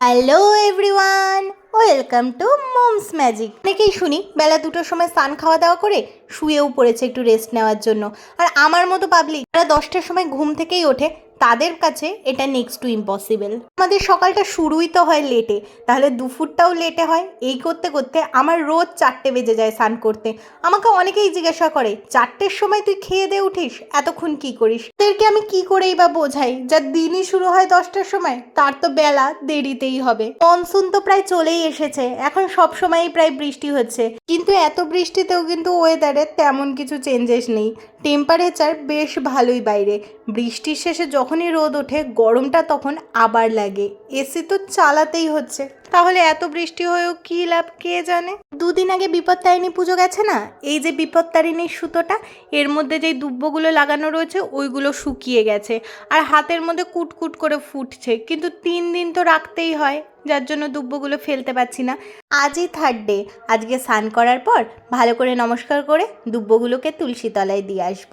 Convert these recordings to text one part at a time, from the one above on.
Hello everyone welcome to moms magic অনেকেই শুনি, বেলা দুটোর সময় স্নান খাওয়া দাওয়া করে শুয়েও পড়েছে একটু রেস্ট নেওয়ার জন্য। আর আমার মতো পাবলিক তারা দশটার সময় ঘুম থেকেই ওঠে তাদের কাছে এটা নেক্সট টু ইম্পসিবল আমাদের সকালটা শুরুই তো হয় লেটে তাহলে দুপুরটাও লেটে হয়। এই করতে করতে আমার রোজ চারটে বেজে যায় স্নান করতে। আমাকে অনেকেই জিজ্ঞাসা করে, চারটের সময় তুই খেয়ে দিয়ে উঠিস? এতক্ষণ কি করিস? তাদেরকে আমি কি করেই বা বোঝাই? যার দিনই শুরু হয় দশটার সময়, তার তো বেলা দেরিতেই হবে। মনসুন তো প্রায় চলেই এসেছে, এখন সব সময়ই প্রায় বৃষ্টি হচ্ছে। কিন্তু এত বৃষ্টিতেও কিন্তু ওয়েদারে তেমন কিছু চেঞ্জেস নেই। টেম্পারেচার বেশ ভালোই বাইরে। বৃষ্টির শেষে যখনই রোদ ওঠে, গরমটা তখন আবার লাগে। এসি তো চালাতেই হচ্ছে। তাহলে এত বৃষ্টি হয়েও কি লাভ, কে জানে? দুদিন আগে বিপত্তারিণী পুজো গেছে না? এই যে বিপত্তারিণীর সুতোটা, এর মধ্যে যেই দুব্বগুলো লাগানো রয়েছে, ওইগুলো শুকিয়ে গেছে। আর হাতের মধ্যে কুটকুট করে ফুটছে। কিন্তু তিন দিন তো রাখতেই হয়, যার জন্য দুব্বগুলো ফেলতে পারছি না। আজই থার্ড ডে আজকে স্নান করার পর ভালো করে নমস্কার করে দুব্বগুলোকে তুলসী তলায় দিয়ে আসব।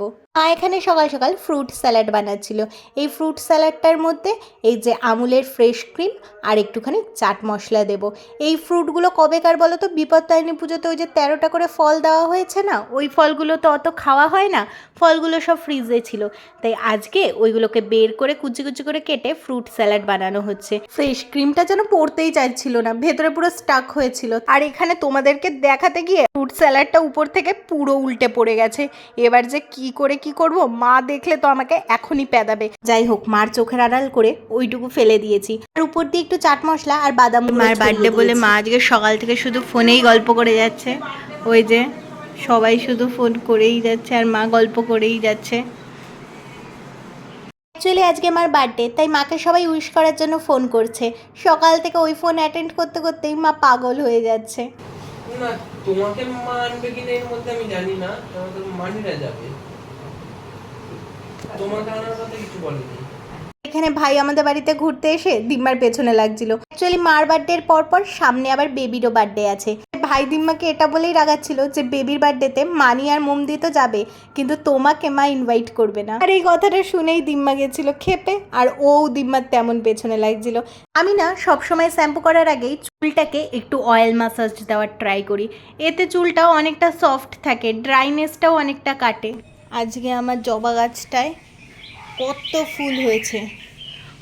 এখানে সকাল সকাল ফ্রুট স্যালাড বানাচ্ছিল। এই ফ্রুট স্যালাডটার মধ্যে এই যে আমুলের ফ্রেশ ক্রিম আর একটুখানি চাট মশলা দেব। এই ফ্রুটগুলো কবেকার বলো তো বিপত্তারিণী পুজোতে ওই যে তেরোটা করে ফল দেওয়া হয়েছে না? ওই ফলগুলো তো অত খাওয়া হয় না। ফলগুলো সব ফ্রিজে ছিল। তাই আজকে ওইগুলোকে বের করে কুচি কুচি করে কেটে ফ্রুট স্যালাড বানানো হচ্ছে। ফ্রেশ ক্রিমটা যেন পড়তেই চাইছিল না। ভেতরে পুরো স্টাক হয়েছিল। আর এখানে তোমাদেরকে দেখাতে গিয়ে ফ্রুট স্যালাডটা উপর থেকে পুরো উল্টে পড়ে গেছে। এবার যে কি করে কি করব? মা দেখলে তো আমাকে এখনই পেদাবে। যাই হোক মার চোখের আড়াল করে ওইটুকু ফেলে দিয়েছি। আর উপর দিয়ে একটু চাট মশলা আর বাদাম মার বার্থডে বলে মা আজকে সকাল থেকে শুধু ফোনেই গল্প করে যাচ্ছে। ওই যে সবাই শুধু ফোন করেই যাচ্ছে আর মা গল্প করেই যাচ্ছে। অ্যাকচুয়ালি আজকে আমার বার্থডে তাই মাকে সবাই উইশ করার জন্য ফোন করছে। সকাল থেকে ওই ফোন অ্যাটেন্ড করতে করতেই মা পাগল হয়ে যাচ্ছে। না তোমাকে মানবে কিনা এর মধ্যে আমি জানি না তোমাকে মানিরা যাবে। এখানে ভাই আমাদের বাড়িতে ঘুরতে এসে দিম্মার পেছনে লাগছিল। অ্যাকচুয়ালি মার বার্থডের পর পর সামনে আবার বেবিরও বার্থডে আছে। ভাই দিম্মাকে এটা বলেই রাগাচ্ছিল যে বেবির বার্থডেতে মানি আর মোমদি তো যাবে, কিন্তু তোমাকে মা ইনভাইট করবে না। আর এই কথাটা শুনেই দিম্মা গেছিল খেপে আর ও দিম্মার তেমন পেছনে লাগছিল। আমি না সবসময় শ্যাম্পু করার আগেই চুলটাকে একটু অয়েল মাসাজ দেওয়ার ট্রাই করি। এতে চুলটাও অনেকটা সফট থাকে ড্রাইনেসটাও অনেকটা কাটে। আজকে আমার জবা গাছটায় কত ফুল হয়েছে।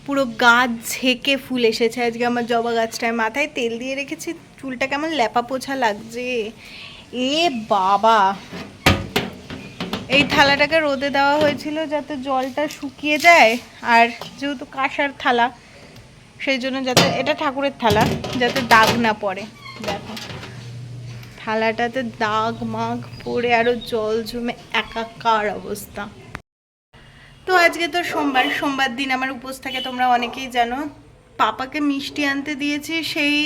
পুরো গাছ ঝেঁকে ফুল এসেছে। আজকে আমার জবা গাছটায় মাথায় তেল দিয়ে রেখেছি। চুলটা কেমন ল্যাপা পোছা লাগছে। এ বাবা! এই থালাটাকে রোদে দেওয়া হয়েছিল যাতে জলটা শুকিয়ে যায়। আর যেহেতু কাঁসার থালা, সেই জন্য যাতে এটা ঠাকুরের থালা, যাতে দাগ না পড়ে। দেখো। থালাটাতে দাগ, মাগ পড়ে আরও জল জমে একাকার অবস্থা। তো আজকে তো সোমবার সোমবার দিন আমার উপোস থাকে, তোমরা অনেকেই জানো। পাপাকে মিষ্টি আনতে দিয়েছি সেই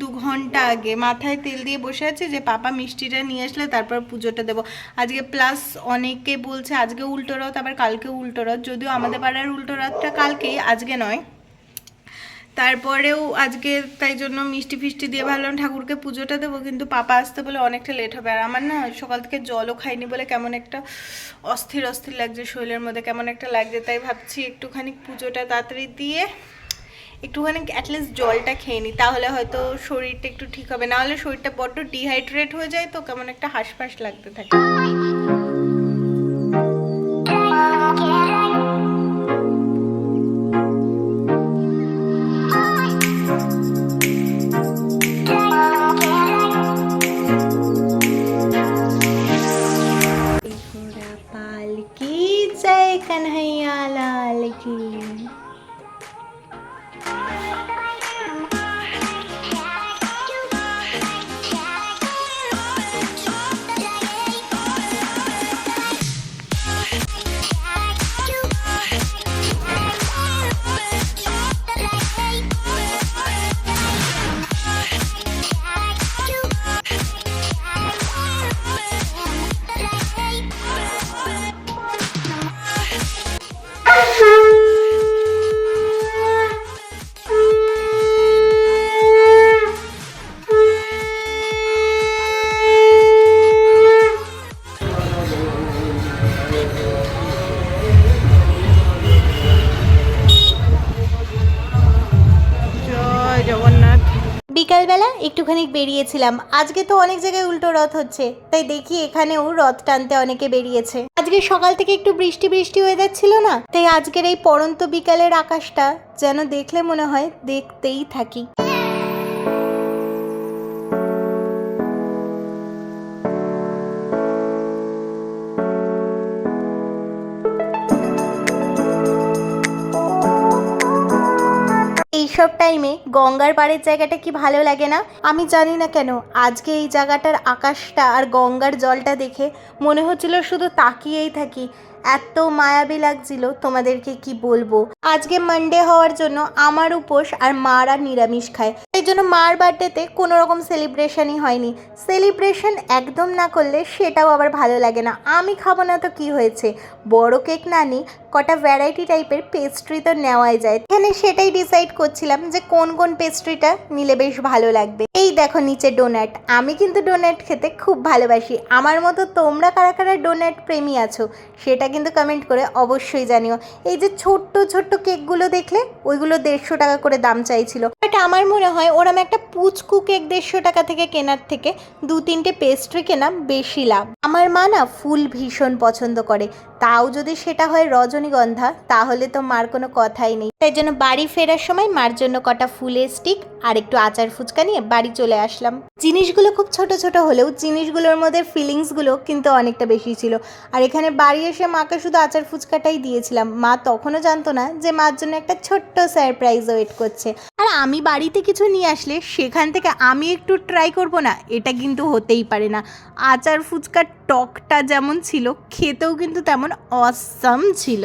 দু ঘণ্টা আগে। মাথায় তেল দিয়ে বসে আছে যে, পাপা মিষ্টিটা নিয়ে আসলে তারপর পুজোটা দেবো। আজকে প্লাস অনেকে বলছে, আজকে উল্টো রথ, আবার কালকে উল্টো রথ। যদিও আমাদের পাড়ার উল্টো রথটা কালকেই, আজকে নয়। তারপরেও আজকে তাই জন্য মিষ্টি ফিষ্টি দিয়ে ভাবলাম ঠাকুরকে পুজোটা দেবো, কিন্তু পাপা আসতে বলে অনেকটা লেট হবে। আর আমার না সকাল থেকে জলও খাইনি বলে কেমন একটা অস্থির অস্থির লাগছে শরীরের মধ্যে, কেমন একটা লাগছে। তাই ভাবছি একটুখানি পুজোটা তাড়াতাড়ি দিয়ে একটুখানি অ্যাটলিস্ট জলটা খেয়ে নিই তাহলে হয়তো শরীরটা একটু ঠিক হবে। না হলে শরীরটা বড্ড ডিহাইড্রেট হয়ে যায় তো, কেমন একটা হাঁসফাঁস লাগতে থাকে। కన్హయ్యాలకి সকালবেলা একটুখানি বেরিয়েছিলাম। আজকে তো অনেক জায়গায় উল্টো রথ হচ্ছে, তাই দেখি এখানেও রথ টানতে অনেকে বেরিয়েছে। আজকে সকাল থেকে একটু বৃষ্টি বৃষ্টি হয়ে যাচ্ছিল না, তাই আজকের এই পরন্ত বিকালের আকাশটা যেন দেখলে মনে হয় দেখতেই থাকি। এইসব টাইমে গঙ্গার পাড়ের জায়গাটা কি ভালো লাগে না? আমি জানি না কেন, আজকে এই জায়গাটার আকাশটা আর গঙ্গার জলটা দেখে মনে হচ্ছিল শুধু তাকিয়েই থাকি। এত মায়াবী লাগছিল তোমাদেরকে কি বলব? আজকে মানডে হওয়ার জন্য আমার উপোস আর মারা নিরামিষ খায়। এই জন্য মার বার্থডেতে কোনো রকম সেলিব্রেশনই হয়নি। সেলিব্রেশন একদম না করলে সেটাও আবার ভালো লাগে না। আমি খাব না তো কি হয়েছে? বড় কেক না নিই কটা ভ্যারাইটি টাইপের পেস্ট্রি তো নেওয়াই যায়। এখানে সেটাই ডিসাইড করছিলাম যে কোন কোন পেস্ট্রিটা নিলে বেশ ভালো লাগবে। এই দেখো নিচে ডোনাট আমি কিন্তু ডোনাট খেতে খুব ভালোবাসি। আমার মতো তোমরা কারা কারা ডোনাট প্রেমী আছো? সেটা কিন্তু কমেন্ট করে অবশ্যই জানিও। এই যে ছোট্ট ছোট্ট কেকগুলো দেখলে, ওইগুলো দেড়শো টাকা করে দাম চাইছিল। বাট আমার মনে হয় ওরম একটা পুচকু কেক দেড়শো টাকা থেকে কেনার থেকে দু তিনটে পেস্ট্রি কেনা বেশি লাভ। আমার মা না ফুল ভীষণ পছন্দ করে। তাও যদি সেটা হয় রজনীগন্ধা, তাহলে তো মার কোনো কথাই নেই। তাই জন্য বাড়ি ফেরার সময় মার জন্য কটা ফুলের স্টিক আর একটু আচার ফুচকা নিয়ে বাড়ি চলে আসলাম। জিনিসগুলো খুব ছোট ছোট হলেও জিনিসগুলোর মধ্যে ফিলিংসগুলো কিন্তু অনেকটা বেশি ছিল। আর এখানে বাড়ি এসে মাকে শুধু আচার ফুচকাটাই দিয়েছিলাম। মা তখনও জানতো না যে মার জন্য একটা ছোট্ট সারপ্রাইজ ওয়েট করছে। আর আমি বাড়িতে কিছু নিয়ে আসলে সেখান থেকে আমি একটু ট্রাই করব না, এটা কিন্তু হতেই পারে না। আচার ফুচকার টকটা যেমন ছিল, খেতেও কিন্তু তেমন অসাম ছিল।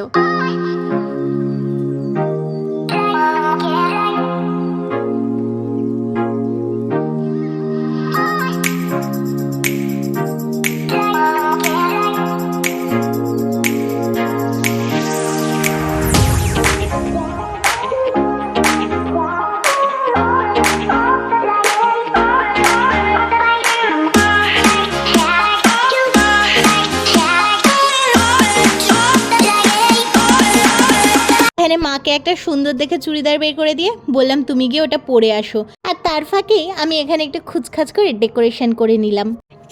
মাকে একটা সুন্দর দেখে চুড়িদার বের করে দিয়ে বললাম, তুমি গিয়ে ওটা পরে আসো। আর তার ফাঁকে আমি এখানে একটু খুচখাচ করে ডেকোরেশন করে নিলাম।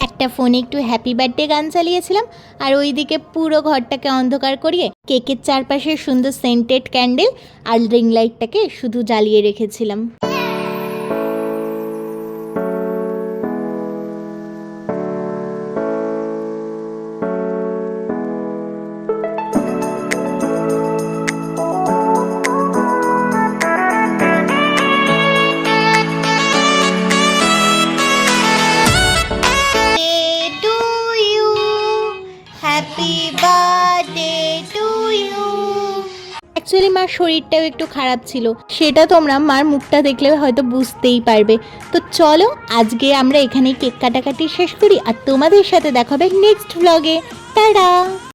একটা ফোনে একটু হ্যাপি বার্থডে গান চালিয়েছিলাম আর ওইদিকে পুরো ঘরটাকে অন্ধকার করিয়ে কেকের চারপাশে সুন্দর সেন্টেড ক্যান্ডেল আর রিং লাইটটাকে শুধু জ্বালিয়ে রেখেছিলাম। অ্যাকচুয়ালি মার শরীরটাও একটু খারাপ ছিল। সেটা তোমরা মার মুখটা দেখলে হয়তো বুঝতেই পারবে। তো চলো, আজকে আমরা এখানে কেক কাটাকাটি শেষ করি। আর তোমাদের সাথে দেখাবে নেক্সট ব্লগে টাটা!